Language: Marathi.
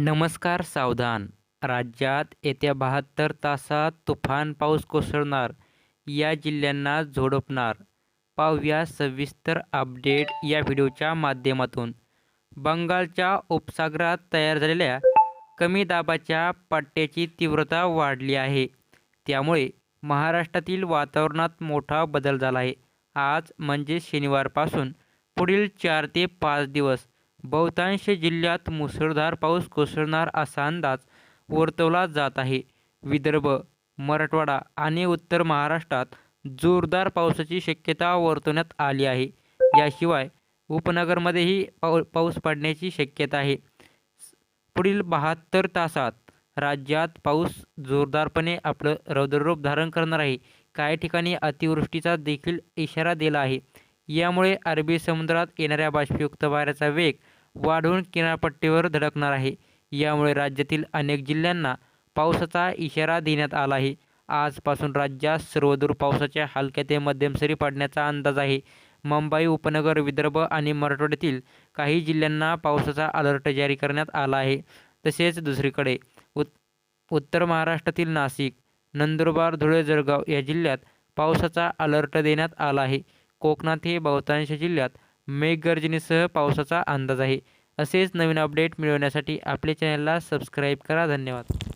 नमस्कार सावधान. राज्यात येत्या बहात्तर तासात तुफान पाऊस कोसळणार या जिल्ह्यांना झोडपणार. पाहूया सविस्तर अपडेट या व्हिडिओच्या माध्यमातून. बंगालच्या उपसागरात तयार झालेल्या कमी दाबाच्या पट्ट्याची तीव्रता वाढली आहे. त्यामुळे महाराष्ट्रातील वातावरणात मोठा बदल झाला आहे. आज म्हणजे शनिवारपासून पुढील चार ते पाच दिवस बहुतांश जिल्ह्यात मुसळधार पाऊस कोसळणार असा अंदाज वर्तवला जात आहे. विदर्भ मराठवाडा आणि उत्तर महाराष्ट्रात जोरदार पावसाची शक्यता वर्तवण्यात आली आहे. याशिवाय उपनगरमध्येही पाऊ पाऊस पडण्याची शक्यता आहे. पुढील बहात्तर तासात राज्यात पाऊस जोरदारपणे आपलं रौद्ररूप धारण करणार आहे. काही ठिकाणी अतिवृष्टीचा देखील इशारा दिला आहे. यामुळे अरबी समुद्रात येणाऱ्या बाष्पयुक्त वाऱ्याचा वेग वाढून किनारपट्टीवर धडकणार आहे. यामुळे राज्यातील अनेक जिल्ह्यांना पावसाचा इशारा देण्यात आला आहे. आजपासून राज्यात सर्वदूर पावसाच्या हलक्या ते मध्यम सरी पडण्याचा अंदाज आहे. मुंबई उपनगर विदर्भ आणि मराठवाड्यातील काही जिल्ह्यांना पावसाचा अलर्ट जारी करण्यात आला आहे. तसेच दुसरीकडे उत् उत्तर महाराष्ट्रातील नाशिक नंदुरबार धुळे जळगाव या जिल्ह्यात पावसाचा अलर्ट देण्यात आला आहे. कोकणात हे बहुतांश जिल्ह्यात मेघगर्जनेसह पावसाचा अंदाज आहे. असेच नवीन अपडेट मिळवण्यासाठी आपल्या चॅनलला सबस्क्राईब करा. धन्यवाद.